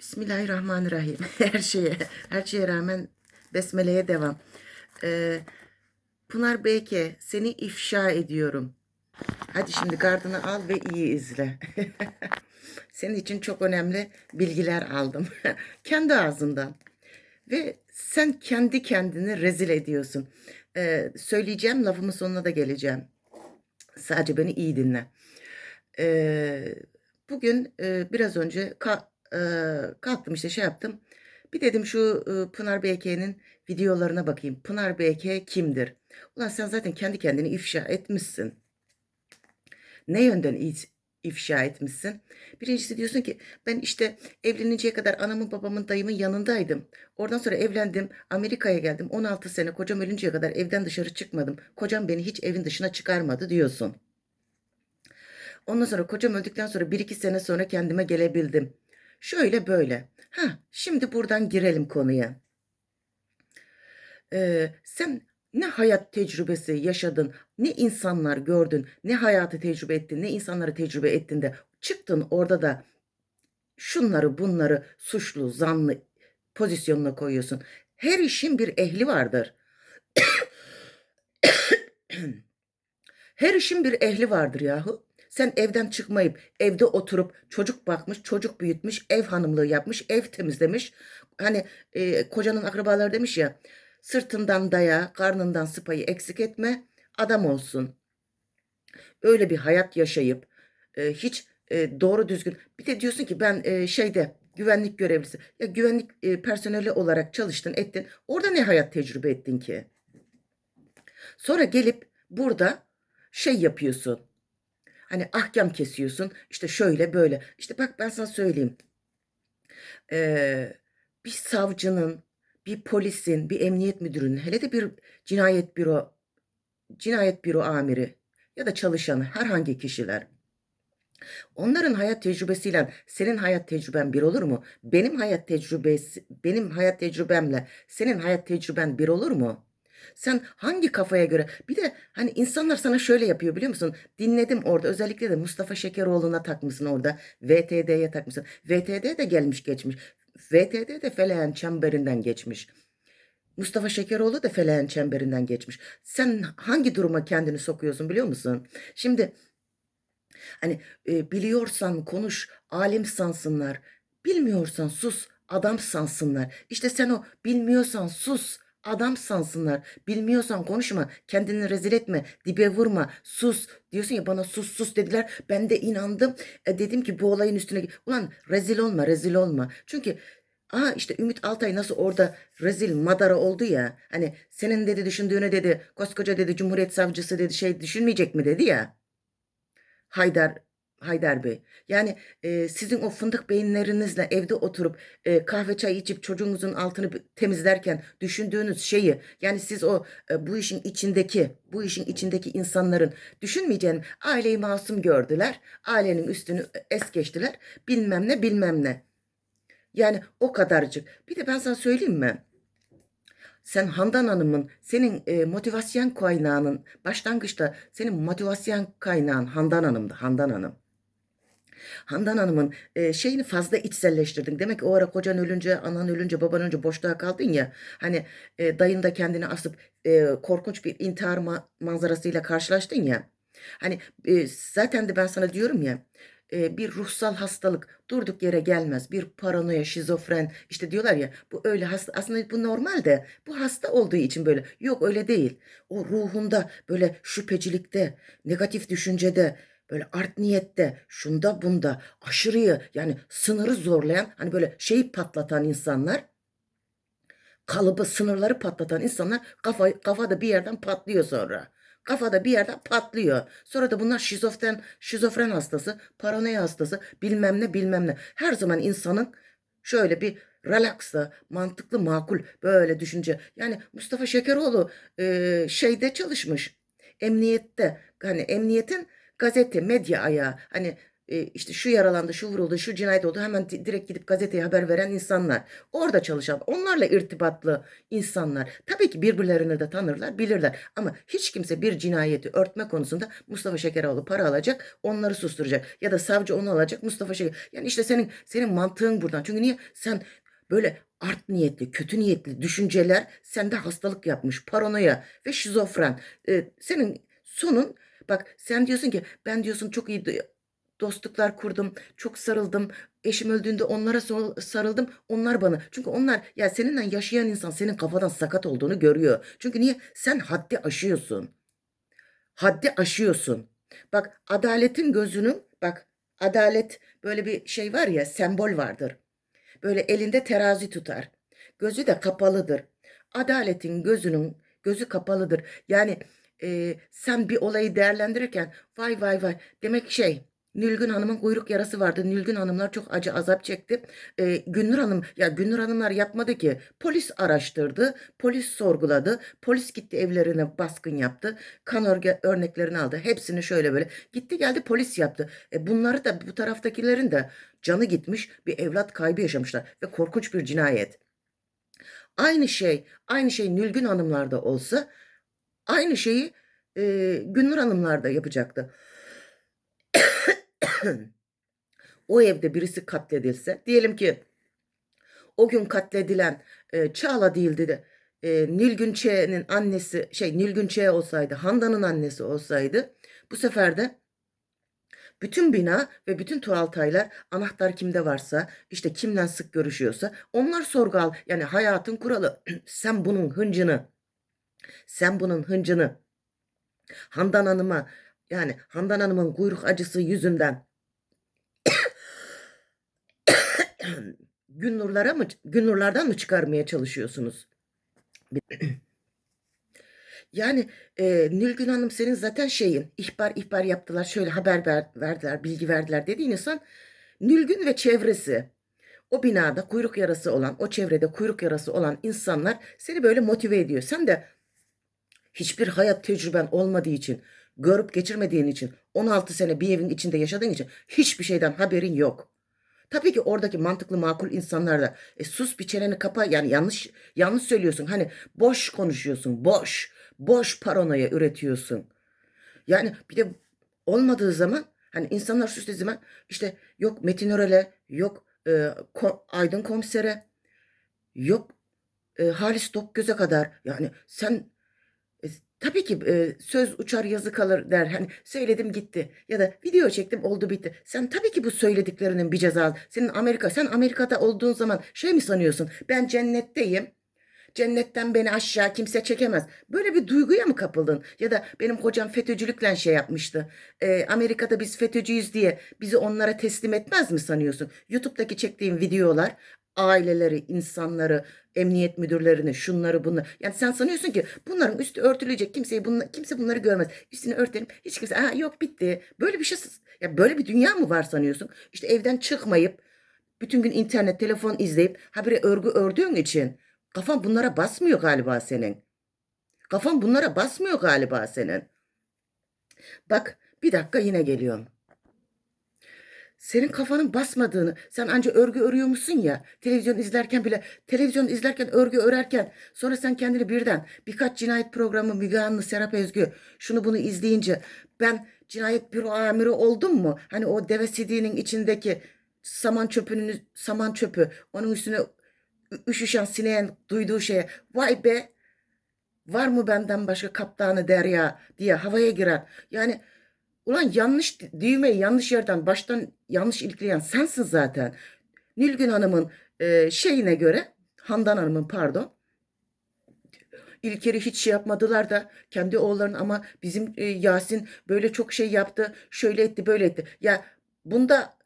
Bismillahirrahmanirrahim. Her şeye, her şeye rağmen besmeleye devam. Ee, Pınar Beyke, seni ifşa ediyorum. Hadi şimdi gardını al ve iyi izle. Senin için çok önemli bilgiler aldım. Kendi ağzından. Ve sen kendi kendini rezil ediyorsun. Ee, söyleyeceğim lafımın sonuna da geleceğim. Sadece beni iyi dinle. Ee, bugün e, biraz önce ka- e, kalktım işte şey yaptım. Bir dedim şu e, Pınar BK'nin videolarına bakayım. Pınar BK kimdir? Ulan sen zaten kendi kendini ifşa etmişsin. Ne yönden if- ifşa etmişsin? Birincisi diyorsun ki ben işte evleninceye kadar anamın babamın dayımın yanındaydım. Oradan sonra evlendim. Amerika'ya geldim. 16 sene kocam ölünceye kadar evden dışarı çıkmadım. Kocam beni hiç evin dışına çıkarmadı diyorsun. Ondan sonra kocam öldükten sonra bir iki sene sonra kendime gelebildim. Şöyle böyle. Ha, şimdi buradan girelim konuya. Ee, sen ne hayat tecrübesi yaşadın, ne insanlar gördün, ne hayatı tecrübe ettin, ne insanları tecrübe ettin de çıktın orada da şunları bunları suçlu, zanlı pozisyonuna koyuyorsun. Her işin bir ehli vardır. Her işin bir ehli vardır yahu. Sen evden çıkmayıp evde oturup çocuk bakmış, çocuk büyütmüş, ev hanımlığı yapmış, ev temizlemiş. Hani e, kocanın akrabaları demiş ya, sırtından daya, karnından sıpayı eksik etme, adam olsun. Öyle bir hayat yaşayıp e, hiç e, doğru düzgün. Bir de diyorsun ki ben e, şeyde güvenlik görevlisi. Ya güvenlik e, personeli olarak çalıştın, ettin. Orada ne hayat tecrübe ettin ki? Sonra gelip burada şey yapıyorsun. Hani ahkam kesiyorsun. İşte şöyle böyle. İşte bak ben sana söyleyeyim. Ee, bir savcının, bir polisin, bir emniyet müdürünün, hele de bir cinayet büro, cinayet büro amiri ya da çalışanı herhangi kişiler. Onların hayat tecrübesiyle senin hayat tecrüben bir olur mu? Benim hayat tecrübesi, benim hayat tecrübemle senin hayat tecrüben bir olur mu? Sen hangi kafaya göre bir de hani insanlar sana şöyle yapıyor biliyor musun? Dinledim orada özellikle de Mustafa Şekeroğlu'na takmışsın orada. VTD'ye takmışsın. VTD de gelmiş geçmiş. VTD de Feleğen çemberinden geçmiş. Mustafa Şekeroğlu da Feleğen çemberinden geçmiş. Sen hangi duruma kendini sokuyorsun biliyor musun? Şimdi hani e, biliyorsan konuş, alim sansınlar. Bilmiyorsan sus, adam sansınlar. İşte sen o bilmiyorsan sus, adam sansınlar. Bilmiyorsan konuşma, kendini rezil etme, dibe vurma, sus. Diyorsun ya bana sus sus dediler. Ben de inandım. E, dedim ki bu olayın üstüne ulan rezil olma, rezil olma. Çünkü Aa işte Ümit Altay nasıl orada rezil madara oldu ya. Hani senin dedi düşündüğünü dedi koskoca dedi Cumhuriyet Savcısı dedi şey düşünmeyecek mi dedi ya. Haydar Haydar Bey. Yani e, sizin o fındık beyinlerinizle evde oturup e, kahve çay içip çocuğunuzun altını temizlerken düşündüğünüz şeyi yani siz o e, bu işin içindeki bu işin içindeki insanların düşünmeyeceğini aileyi masum gördüler. Ailenin üstünü es geçtiler. Bilmem ne bilmem ne. Yani o kadarcık. Bir de ben sana söyleyeyim mi? Sen Handan Hanım'ın senin e, motivasyon kaynağının başlangıçta senin motivasyon kaynağın Handan Hanım'dı. Handan Hanım. Handan Hanım'ın e, şeyini fazla içselleştirdin. Demek ki o ara kocan ölünce, anan ölünce, baban ölünce boşluğa kaldın ya. Hani e, dayın da kendini asıp e, korkunç bir intihar ma- manzarasıyla karşılaştın ya. Hani e, zaten de ben sana diyorum ya e, bir ruhsal hastalık durduk yere gelmez. Bir paranoya, şizofren işte diyorlar ya bu öyle hasta aslında bu normal de bu hasta olduğu için böyle. Yok öyle değil. O ruhunda böyle şüphecilikte, negatif düşüncede, böyle art niyette, şunda bunda aşırıyı yani sınırı zorlayan hani böyle şeyi patlatan insanlar kalıbı sınırları patlatan insanlar kafa, kafada bir yerden patlıyor sonra. Kafada bir yerden patlıyor. Sonra da bunlar şizofren, şizofren hastası, paranoya hastası, bilmem ne bilmem ne. Her zaman insanın şöyle bir relaxla, mantıklı, makul böyle düşünce. Yani Mustafa Şekeroğlu e, şeyde çalışmış. Emniyette. Hani emniyetin gazete, medya ayağı. Hani e, işte şu yaralandı, şu vuruldu, şu cinayet oldu hemen di- direkt gidip gazeteye haber veren insanlar. Orada çalışan, onlarla irtibatlı insanlar. Tabii ki birbirlerini de tanırlar, bilirler. Ama hiç kimse bir cinayeti örtme konusunda Mustafa Şekeroğlu para alacak, onları susturacak. Ya da savcı onu alacak, Mustafa Şeker. Yani işte senin senin mantığın buradan. Çünkü niye? Sen böyle art niyetli, kötü niyetli düşünceler sende hastalık yapmış. Paranoya ve şizofren. Ee, senin sonun bak sen diyorsun ki ben diyorsun çok iyi do- dostluklar kurdum. Çok sarıldım. Eşim öldüğünde onlara sarıldım. Onlar bana. Çünkü onlar ya seninle yaşayan insan senin kafadan sakat olduğunu görüyor. Çünkü niye? Sen haddi aşıyorsun. Haddi aşıyorsun. Bak adaletin gözünün bak adalet böyle bir şey var ya sembol vardır. Böyle elinde terazi tutar. Gözü de kapalıdır. Adaletin gözünün gözü kapalıdır. Yani e, sen bir olayı değerlendirirken vay vay vay demek şey Nilgün Hanım'ın kuyruk yarası vardı. Nilgün Hanımlar çok acı azap çekti. E, Günnur Hanım ya Günnur Hanımlar yapmadı ki. Polis araştırdı. Polis sorguladı. Polis gitti evlerine baskın yaptı. Kan örge- örneklerini aldı. Hepsini şöyle böyle. Gitti geldi polis yaptı. E, bunları da bu taraftakilerin de canı gitmiş bir evlat kaybı yaşamışlar ve korkunç bir cinayet. Aynı şey, aynı şey Nilgün Hanımlarda olsa aynı şeyi e, Günnur Hanımlar da yapacaktı. o evde birisi katledilse, diyelim ki o gün katledilen e, Çağla değildi de e, Nilgün Ç'nin annesi, şey Nilgün Ç olsaydı, Handan'ın annesi olsaydı, bu sefer de bütün bina ve bütün tuvaltaylar anahtar kimde varsa işte kimden sık görüşüyorsa onlar sorgu al. Yani hayatın kuralı sen bunun hıncını sen bunun hıncını Handan Hanım'a yani Handan Hanım'ın kuyruk acısı yüzünden Günnurlara mı Günnurlardan mı çıkarmaya çalışıyorsunuz? Yani e, Nilgün Hanım senin zaten şeyin ihbar ihbar yaptılar şöyle haber ver- verdiler bilgi verdiler dediğin insan Nilgün ve çevresi o binada kuyruk yarası olan o çevrede kuyruk yarası olan insanlar seni böyle motive ediyor. Sen de hiçbir hayat tecrüben olmadığı için görüp geçirmediğin için 16 sene bir evin içinde yaşadığın için hiçbir şeyden haberin yok. Tabii ki oradaki mantıklı makul insanlar da e, sus bir çeneni kapa yani yanlış yanlış söylüyorsun. Hani boş konuşuyorsun. Boş. Boş paranoya üretiyorsun. Yani bir de olmadığı zaman hani insanlar suçladığı zaman işte yok Metin Örel'e yok e, Ko- Aydın Komiser'e yok e, Halis Tokgöz'e kadar yani sen tabii ki e, söz uçar yazı kalır der. Hani söyledim gitti ya da video çektim oldu bitti. Sen tabii ki bu söylediklerinin bir cezası. Senin Amerika sen Amerika'da olduğun zaman şey mi sanıyorsun? Ben cennetteyim. Cennetten beni aşağı kimse çekemez. Böyle bir duyguya mı kapıldın? Ya da benim kocam FETÖ'cülükle şey yapmıştı. E, Amerika'da biz FETÖ'cüyüz diye bizi onlara teslim etmez mi sanıyorsun? YouTube'daki çektiğim videolar aileleri, insanları, emniyet müdürlerini, şunları bunları. Yani sen sanıyorsun ki bunların üstü örtülecek. Kimseyi bunla, kimse bunları görmez. Üstünü örtelim. Hiç kimse Aa, yok bitti. Böyle bir şey ya böyle bir dünya mı var sanıyorsun? İşte evden çıkmayıp bütün gün internet, telefon izleyip habire örgü ördüğün için kafan bunlara basmıyor galiba senin. Kafan bunlara basmıyor galiba senin. Bak bir dakika yine geliyorum. Senin kafanın basmadığını, sen anca örgü örüyormuşsun ya, televizyon izlerken bile, televizyon izlerken, örgü örerken, sonra sen kendini birden birkaç cinayet programı Müge Anlı, Serap Özgü, şunu bunu izleyince ben cinayet büro amiri oldum mu? Hani o deve sidiğinin içindeki saman çöpünün, saman çöpü, onun üstüne üşüşen sineğin duyduğu şeye, vay be, var mı benden başka kaptanı derya diye havaya girer. Yani Ulan yanlış düğmeyi yanlış yerden baştan yanlış ilikleyen sensin zaten. Nilgün Hanım'ın e, şeyine göre Handan Hanım'ın pardon İlker'i hiç şey yapmadılar da kendi oğullarının ama bizim e, Yasin böyle çok şey yaptı şöyle etti böyle etti. Ya bunda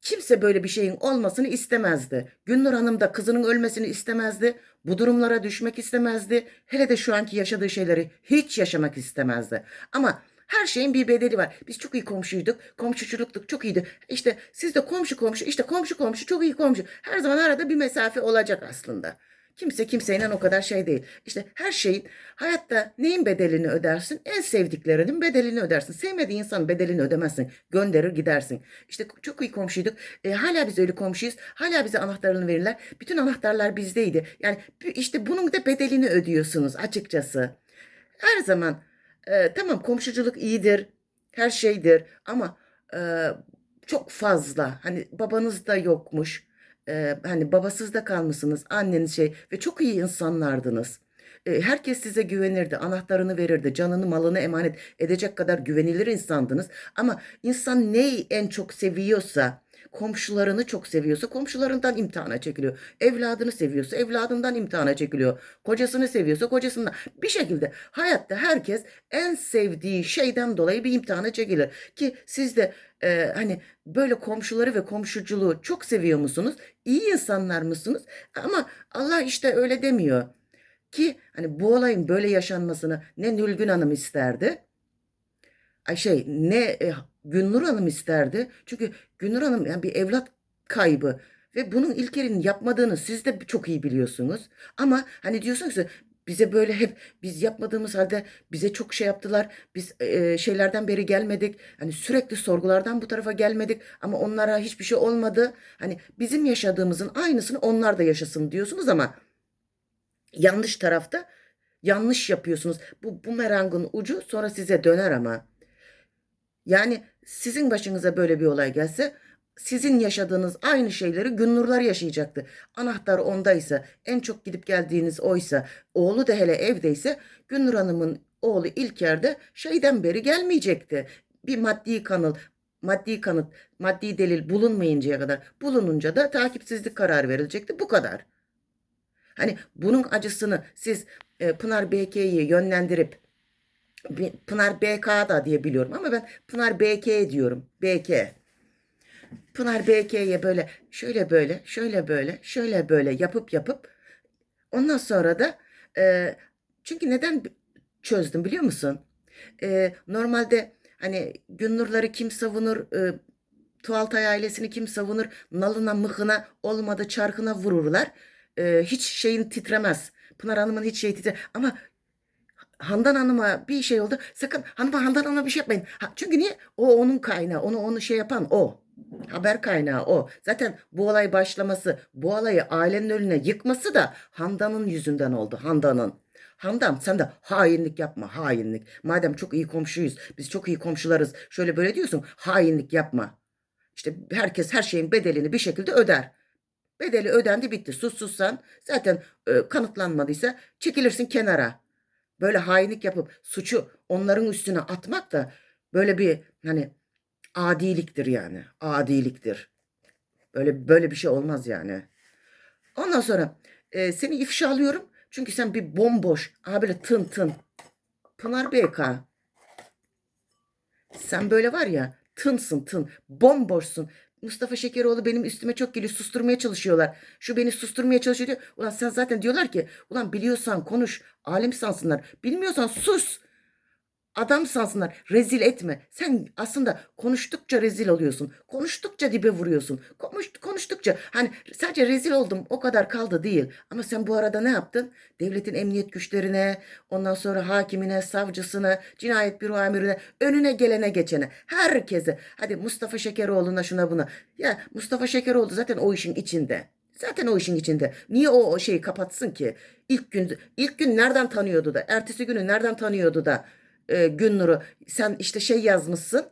kimse böyle bir şeyin olmasını istemezdi. Günnur Hanım da kızının ölmesini istemezdi. Bu durumlara düşmek istemezdi. Hele de şu anki yaşadığı şeyleri hiç yaşamak istemezdi. Ama her şeyin bir bedeli var. Biz çok iyi komşuyduk. Komşuculuktuk çok iyiydi. İşte siz de komşu komşu, işte komşu komşu çok iyi komşu. Her zaman arada bir mesafe olacak aslında. Kimse kimseyle o kadar şey değil. İşte her şeyin hayatta neyin bedelini ödersin? En sevdiklerinin bedelini ödersin. Sevmediğin insanın bedelini ödemezsin. Gönderir gidersin. İşte çok iyi komşuyduk. E, hala biz öyle komşuyuz. Hala bize anahtarını verirler. Bütün anahtarlar bizdeydi. Yani işte bunun da bedelini ödüyorsunuz açıkçası. Her zaman e, tamam komşuculuk iyidir. Her şeydir ama e, çok fazla. Hani babanız da yokmuş. E, hani babasız da kalmışsınız. Anneniz şey ve çok iyi insanlardınız. E, herkes size güvenirdi. Anahtarını verirdi. Canını malını emanet edecek kadar güvenilir insandınız. Ama insan neyi en çok seviyorsa komşularını çok seviyorsa komşularından imtihana çekiliyor. Evladını seviyorsa evladından imtihana çekiliyor. Kocasını seviyorsa kocasından. Bir şekilde hayatta herkes en sevdiği şeyden dolayı bir imtihana çekilir. Ki siz de e, hani böyle komşuları ve komşuculuğu çok seviyor musunuz? İyi insanlar mısınız? Ama Allah işte öyle demiyor. Ki hani bu olayın böyle yaşanmasını ne Nülgün Hanım isterdi ay şey ne e, Günnur Hanım isterdi. Çünkü Günnur Hanım yani bir evlat kaybı ve bunun İlker'in yapmadığını siz de çok iyi biliyorsunuz. Ama hani diyorsunuz ki bize böyle hep biz yapmadığımız halde bize çok şey yaptılar. Biz e, şeylerden beri gelmedik. Hani sürekli sorgulardan bu tarafa gelmedik ama onlara hiçbir şey olmadı. Hani bizim yaşadığımızın aynısını onlar da yaşasın diyorsunuz ama yanlış tarafta yanlış yapıyorsunuz. Bu bumerangın ucu sonra size döner ama. Yani sizin başınıza böyle bir olay gelse sizin yaşadığınız aynı şeyleri Günnurlar yaşayacaktı. Anahtar ondaysa, en çok gidip geldiğiniz oysa, oğlu da hele evdeyse Günnur Hanım'ın oğlu İlker de şeyden beri gelmeyecekti. Bir maddi kanıl, maddi kanıt, maddi delil bulunmayıncaya kadar bulununca da takipsizlik kararı verilecekti. Bu kadar. Hani bunun acısını siz e, Pınar BK'yi yönlendirip Pınar BK da diye biliyorum ama ben Pınar BK diyorum. BK. Pınar BK'ye böyle şöyle böyle şöyle böyle şöyle böyle yapıp yapıp ondan sonra da e, çünkü neden çözdüm biliyor musun? E, normalde hani Günnurları kim savunur e, Tuğaltay ailesini kim savunur nalına mıhına olmadı çarkına vururlar. E, hiç şeyin titremez. Pınar Hanım'ın hiç şeyi titremez. Ama Handan Hanım'a bir şey oldu. Sakın hanıma Handan Hanım'a bir şey yapmayın. Ha, çünkü niye? O onun kaynağı. Onu onu şey yapan o. Haber kaynağı o. Zaten bu olay başlaması, bu olayı ailenin önüne yıkması da Handan'ın yüzünden oldu. Handan'ın. Handan sen de hainlik yapma hainlik. Madem çok iyi komşuyuz biz çok iyi komşularız şöyle böyle diyorsun hainlik yapma. İşte herkes her şeyin bedelini bir şekilde öder. Bedeli ödendi bitti sussuzsan zaten e, kanıtlanmadıysa çekilirsin kenara böyle hainlik yapıp suçu onların üstüne atmak da böyle bir hani adiliktir yani. Adiliktir. Böyle böyle bir şey olmaz yani. Ondan sonra e, seni ifşa alıyorum. Çünkü sen bir bomboş, aha böyle tın tın. Pınar BK. Sen böyle var ya tınsın tın. Bomboşsun. Mustafa Şekeroğlu benim üstüme çok geliyor. Susturmaya çalışıyorlar. Şu beni susturmaya çalışıyor diyor. Ulan sen zaten diyorlar ki ulan biliyorsan konuş. Alim sansınlar. Bilmiyorsan sus. Adam sansınlar. Rezil etme. Sen aslında konuştukça rezil oluyorsun. Konuştukça dibe vuruyorsun. Konuş, konuştukça hani sadece rezil oldum o kadar kaldı değil. Ama sen bu arada ne yaptın? Devletin emniyet güçlerine, ondan sonra hakimine, savcısına, cinayet büro amirine, önüne gelene geçene, herkese. Hadi Mustafa Şekeroğlu'na şuna buna. Ya Mustafa Şekeroğlu zaten o işin içinde. Zaten o işin içinde. Niye o, o şeyi kapatsın ki? İlk gün ilk gün nereden tanıyordu da? Ertesi günü nereden tanıyordu da? E, Günnur'u. Sen işte şey yazmışsın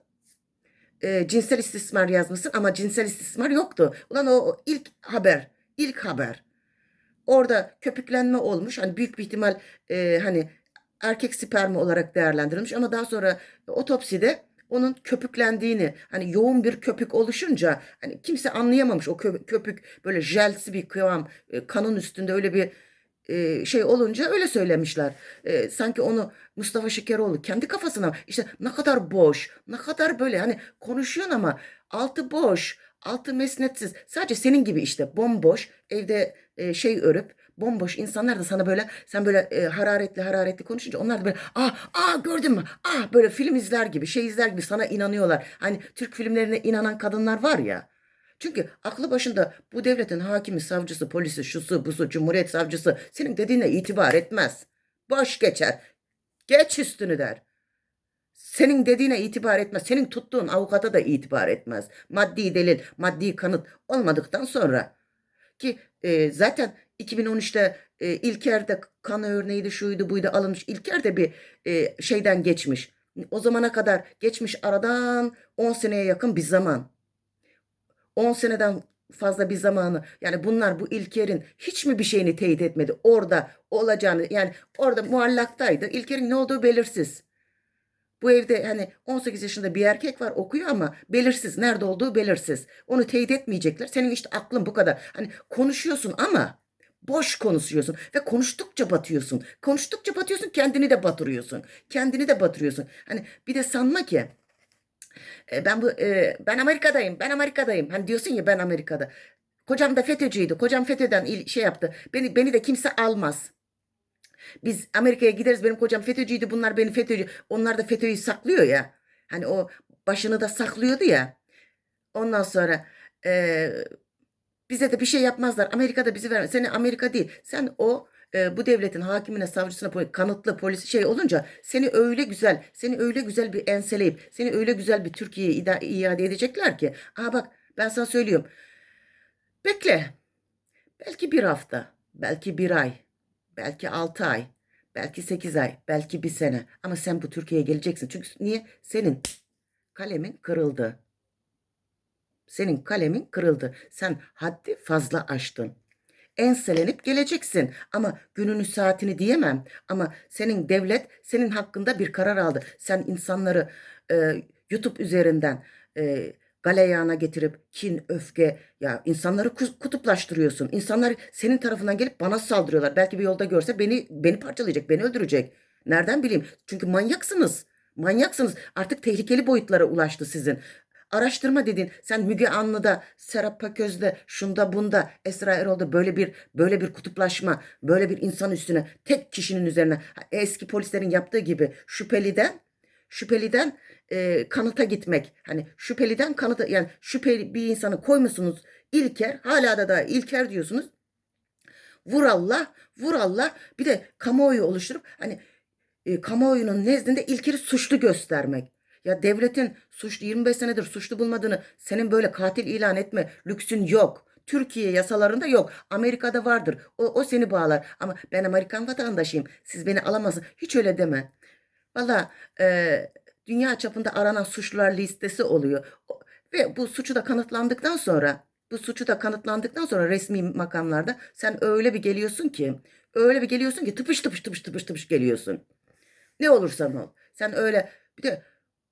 e, cinsel istismar yazmışsın ama cinsel istismar yoktu. Ulan o, o ilk haber ilk haber. Orada köpüklenme olmuş. Hani büyük bir ihtimal e, hani erkek spermi olarak değerlendirilmiş ama daha sonra otopside onun köpüklendiğini hani yoğun bir köpük oluşunca hani kimse anlayamamış. O köpük böyle jelsi bir kıvam e, kanın üstünde öyle bir e, şey olunca öyle söylemişler. E, sanki onu Mustafa Şekeroğlu kendi kafasına işte ne kadar boş, ne kadar böyle hani konuşuyorsun ama altı boş, altı mesnetsiz. Sadece senin gibi işte bomboş evde e, şey örüp bomboş insanlar da sana böyle sen böyle e, hararetli hararetli konuşunca onlar da böyle ah ah gördün mü ah böyle film izler gibi şey izler gibi sana inanıyorlar. Hani Türk filmlerine inanan kadınlar var ya Çünkü aklı başında bu devletin hakimi, savcısı, polisi, şusu, busu, cumhuriyet savcısı senin dediğine itibar etmez. Boş geçer. Geç üstünü der. Senin dediğine itibar etmez. Senin tuttuğun avukata da itibar etmez. Maddi delil, maddi kanıt olmadıktan sonra ki e, zaten 2013'te e, İlker'de kan örneğiydi, şuydu, buydu alınmış. İlker de bir e, şeyden geçmiş. O zamana kadar geçmiş aradan 10 seneye yakın bir zaman. 10 seneden fazla bir zamanı yani bunlar bu İlker'in hiç mi bir şeyini teyit etmedi? Orada olacağını yani orada muallaktaydı. İlker'in ne olduğu belirsiz. Bu evde hani 18 yaşında bir erkek var okuyor ama belirsiz. Nerede olduğu belirsiz. Onu teyit etmeyecekler. Senin işte aklın bu kadar. Hani konuşuyorsun ama boş konuşuyorsun ve konuştukça batıyorsun. Konuştukça batıyorsun kendini de batırıyorsun. Kendini de batırıyorsun. Hani bir de sanma ki e, ben bu e, ben Amerika'dayım. Ben Amerika'dayım. Hani diyorsun ya ben Amerika'da. Kocam da FETÖ'cüydü. Kocam FETÖ'den şey yaptı. Beni beni de kimse almaz. Biz Amerika'ya gideriz. Benim kocam FETÖ'cüydü. Bunlar beni FETÖ'cü. Onlar da FETÖ'yü saklıyor ya. Hani o başını da saklıyordu ya. Ondan sonra e, bize de bir şey yapmazlar. Amerika'da bizi vermez. Seni Amerika değil. Sen o e, bu devletin hakimine, savcısına, kanıtlı polis şey olunca seni öyle güzel, seni öyle güzel bir enseleyip, seni öyle güzel bir Türkiye'ye iade edecekler ki. Aa bak ben sana söylüyorum. Bekle. Belki bir hafta, belki bir ay, belki altı ay, belki sekiz ay, belki bir sene. Ama sen bu Türkiye'ye geleceksin. Çünkü niye? Senin kalemin kırıldı. Senin kalemin kırıldı. Sen haddi fazla aştın. Enselenip geleceksin. Ama gününü saatini diyemem. Ama senin devlet senin hakkında bir karar aldı. Sen insanları e, YouTube üzerinden e, galeyana getirip kin, öfke ya insanları ku- kutuplaştırıyorsun. İnsanlar senin tarafından gelip bana saldırıyorlar. Belki bir yolda görse beni beni parçalayacak, beni öldürecek. Nereden bileyim? Çünkü manyaksınız. Manyaksınız. Artık tehlikeli boyutlara ulaştı sizin. Araştırma dedin. Sen Müge Anlı'da, Serap Paköz'de, şunda bunda, Esra Erol'da böyle bir böyle bir kutuplaşma, böyle bir insan üstüne, tek kişinin üzerine eski polislerin yaptığı gibi şüpheliden şüpheliden e, kanıta gitmek. Hani şüpheliden kanıta yani şüpheli bir insanı koymuşsunuz İlker, hala da da İlker diyorsunuz. Vur Allah, vur Allah. Bir de kamuoyu oluşturup hani e, kamuoyunun nezdinde İlker'i suçlu göstermek. Ya devletin suçlu 25 senedir suçlu bulmadığını senin böyle katil ilan etme lüksün yok. Türkiye yasalarında yok. Amerika'da vardır. O, o seni bağlar. Ama ben Amerikan vatandaşıyım. Siz beni alamazsınız. Hiç öyle deme. Valla e, dünya çapında aranan suçlular listesi oluyor. Ve bu suçu da kanıtlandıktan sonra bu suçu da kanıtlandıktan sonra resmi makamlarda sen öyle bir geliyorsun ki öyle bir geliyorsun ki tıpış tıpış tıpış tıpış tıpış geliyorsun. Ne olursan ol. Sen öyle bir de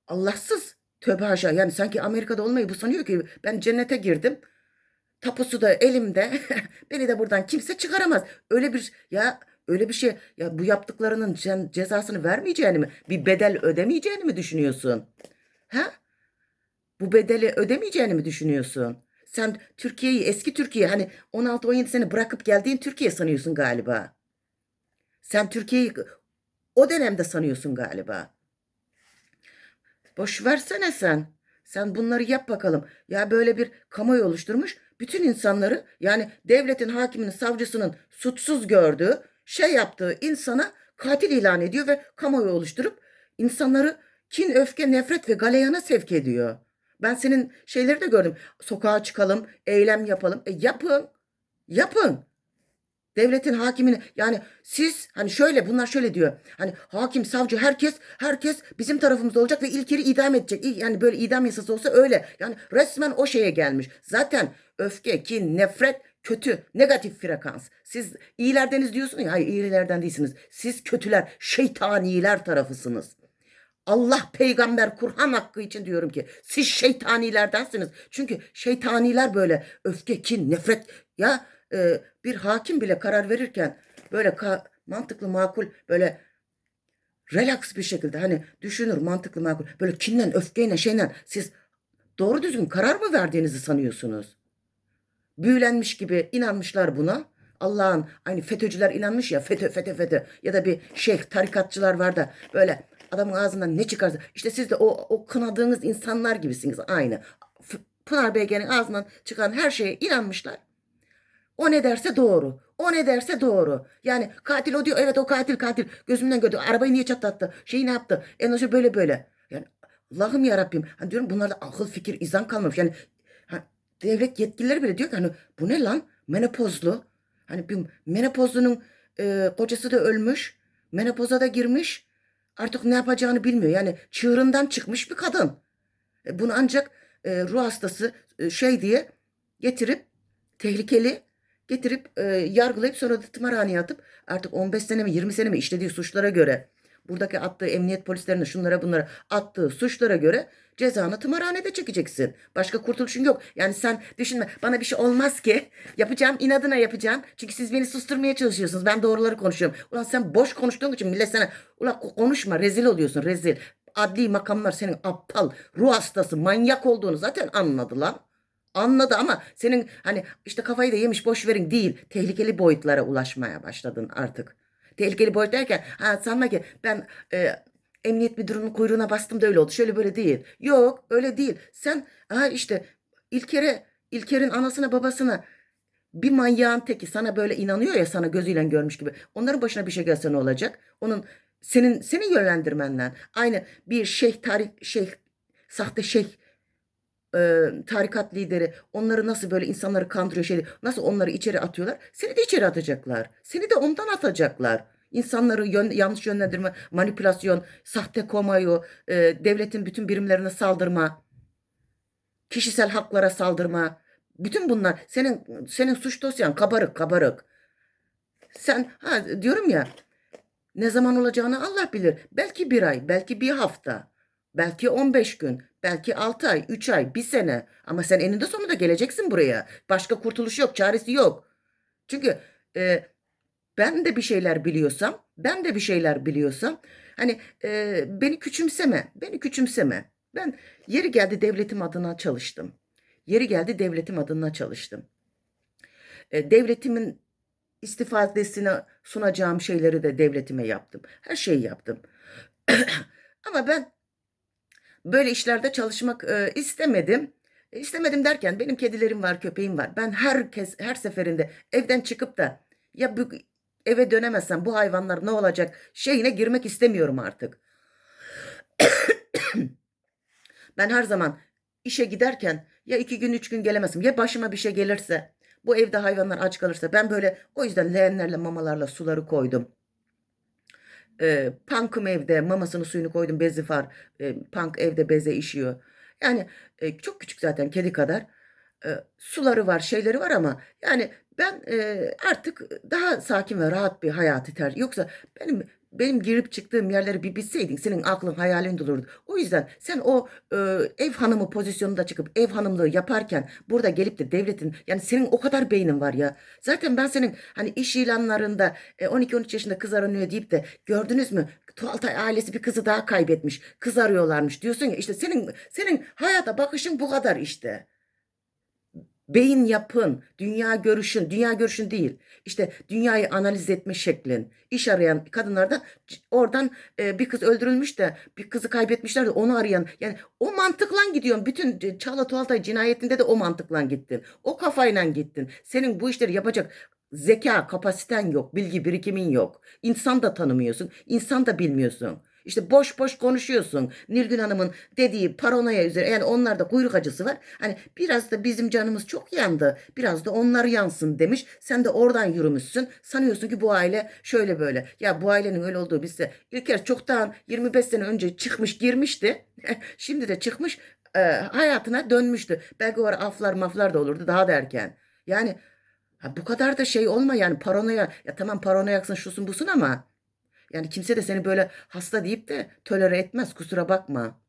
Allahsız tövbe haşa yani sanki Amerika'da olmayı bu sanıyor ki ben cennete girdim. Tapusu da elimde. Beni de buradan kimse çıkaramaz. Öyle bir ya öyle bir şey ya bu yaptıklarının ce- cezasını vermeyeceğini mi? Bir bedel ödemeyeceğini mi düşünüyorsun? Ha? Bu bedeli ödemeyeceğini mi düşünüyorsun? Sen Türkiye'yi eski Türkiye hani 16-17 sene bırakıp geldiğin Türkiye sanıyorsun galiba. Sen Türkiye'yi o dönemde sanıyorsun galiba. Boş versene sen. Sen bunları yap bakalım. Ya böyle bir kamuoyu oluşturmuş. Bütün insanları yani devletin hakiminin savcısının suçsuz gördüğü şey yaptığı insana katil ilan ediyor ve kamuoyu oluşturup insanları kin, öfke, nefret ve galeyana sevk ediyor. Ben senin şeyleri de gördüm. Sokağa çıkalım, eylem yapalım. E yapın. Yapın. Devletin hakimini yani siz hani şöyle bunlar şöyle diyor. Hani hakim, savcı herkes herkes bizim tarafımızda olacak ve İlker'i idam edecek. Yani böyle idam yasası olsa öyle. Yani resmen o şeye gelmiş. Zaten öfke, kin, nefret kötü, negatif frekans. Siz iyilerdeniz diyorsun ya, hayır iyilerden değilsiniz. Siz kötüler, şeytaniler tarafısınız. Allah peygamber Kur'an hakkı için diyorum ki siz şeytanilerdensiniz. Çünkü şeytaniler böyle öfke, kin, nefret ya e, bir hakim bile karar verirken böyle ka- mantıklı makul böyle relax bir şekilde hani düşünür mantıklı makul böyle kinle öfkeyle şeyle siz doğru düzgün karar mı verdiğinizi sanıyorsunuz? Büyülenmiş gibi inanmışlar buna. Allah'ın aynı FETÖ'cüler inanmış ya FETÖ FETÖ FETÖ ya da bir şeyh tarikatçılar var da böyle adamın ağzından ne çıkarsa işte siz de o, o kınadığınız insanlar gibisiniz aynı. Pınar Beygen'in ağzından çıkan her şeye inanmışlar. O ne derse doğru. O ne derse doğru. Yani katil o diyor. Evet o katil katil. Gözümden gördü. Arabayı niye çatlattı? Şeyi ne yaptı? En azı böyle böyle. Yani Allah'ım ya Rabbim. Hani diyorum bunlarda akıl fikir izan kalmamış. Yani ha, devlet yetkilileri bile diyor ki hani bu ne lan? Menopozlu. Hani bir menopozlunun e, kocası da ölmüş. Menopoza da girmiş. Artık ne yapacağını bilmiyor. Yani çığırından çıkmış bir kadın. E, bunu ancak e, ruh hastası e, şey diye getirip tehlikeli getirip e, yargılayıp sonra da tımarhaneye atıp artık 15 sene mi 20 sene mi işlediği suçlara göre buradaki attığı emniyet polislerine şunlara bunlara attığı suçlara göre cezanı tımarhanede çekeceksin. Başka kurtuluşun yok. Yani sen düşünme bana bir şey olmaz ki yapacağım inadına yapacağım. Çünkü siz beni susturmaya çalışıyorsunuz. Ben doğruları konuşuyorum. Ulan sen boş konuştuğun için millet sana ulan konuşma rezil oluyorsun rezil. Adli makamlar senin aptal, ruh hastası, manyak olduğunu zaten anladı lan. Anladı ama senin hani işte kafayı da yemiş boş verin değil. Tehlikeli boyutlara ulaşmaya başladın artık. Tehlikeli boyut derken ha sanma ki ben e, emniyet müdürünün kuyruğuna bastım da öyle oldu. Şöyle böyle değil. Yok öyle değil. Sen ha işte İlker'e İlker'in anasına babasına bir manyağın teki sana böyle inanıyor ya sana gözüyle görmüş gibi. Onların başına bir şey gelse ne olacak? Onun senin seni yönlendirmenden aynı bir şeyh tarih şeyh sahte şeyh e, tarikat lideri onları nasıl böyle insanları kandırıyor şey nasıl onları içeri atıyorlar? Seni de içeri atacaklar. Seni de ondan atacaklar. İnsanları yön, yanlış yönlendirme manipülasyon sahte komayo e, devletin bütün birimlerine saldırma kişisel haklara saldırma. Bütün bunlar senin senin suç dosyan kabarık kabarık. Sen ha diyorum ya ne zaman olacağını Allah bilir. Belki bir ay, belki bir hafta, belki 15 gün, belki 6 ay, 3 ay, bir sene. Ama sen eninde sonunda geleceksin buraya. Başka kurtuluş yok, çaresi yok. Çünkü e, ben de bir şeyler biliyorsam, ben de bir şeyler biliyorsam, hani e, beni küçümseme, beni küçümseme. Ben yeri geldi devletim adına çalıştım. Yeri geldi devletim adına çalıştım. E, devletimin istifadesine sunacağım şeyleri de devletime yaptım. Her şeyi yaptım. Ama ben böyle işlerde çalışmak e, istemedim. E, istemedim derken benim kedilerim var, köpeğim var. Ben herkes her seferinde evden çıkıp da ya bu eve dönemezsem bu hayvanlar ne olacak şeyine girmek istemiyorum artık. ben her zaman işe giderken ya iki gün üç gün gelemezim ya başıma bir şey gelirse bu evde hayvanlar aç kalırsa ben böyle o yüzden leğenlerle mamalarla suları koydum. E, punk'ım evde mamasını suyunu koydum bezi var. E, punk evde beze işiyor. Yani e, çok küçük zaten kedi kadar. E, suları var şeyleri var ama yani ben e, artık daha sakin ve rahat bir hayatı ter. Yoksa benim benim girip çıktığım yerleri bir bilseydin senin aklın hayalin dolurdu. O yüzden sen o e, ev hanımı pozisyonunda çıkıp ev hanımlığı yaparken burada gelip de devletin yani senin o kadar beynin var ya. Zaten ben senin hani iş ilanlarında e, 12-13 yaşında kız aranıyor deyip de gördünüz mü? Tuğaltay ailesi bir kızı daha kaybetmiş. Kız arıyorlarmış diyorsun ya işte senin senin hayata bakışın bu kadar işte beyin yapın, dünya görüşün, dünya görüşün değil. İşte dünyayı analiz etme şeklin. İş arayan kadınlardan oradan e, bir kız öldürülmüş de bir kızı kaybetmişler de onu arayan. Yani o mantıkla gidiyorsun. Bütün Çağla Tuğaltay cinayetinde de o mantıkla gittin. O kafayla gittin. Senin bu işleri yapacak zeka, kapasiten yok, bilgi birikimin yok. İnsan da tanımıyorsun, insan da bilmiyorsun. İşte boş boş konuşuyorsun. Nilgün Hanım'ın dediği paranoya üzere yani onlarda kuyruk acısı var. Hani biraz da bizim canımız çok yandı. Biraz da onlar yansın demiş. Sen de oradan yürümüşsün. Sanıyorsun ki bu aile şöyle böyle. Ya bu ailenin öyle olduğu bizde. İlker çoktan 25 sene önce çıkmış girmişti. Şimdi de çıkmış e, hayatına dönmüştü. Belki o ara aflar maflar da olurdu daha da erken. Yani ha, bu kadar da şey olma yani paranoya. Ya tamam paranoyaksın şusun busun ama yani kimse de seni böyle hasta deyip de tolere etmez kusura bakma.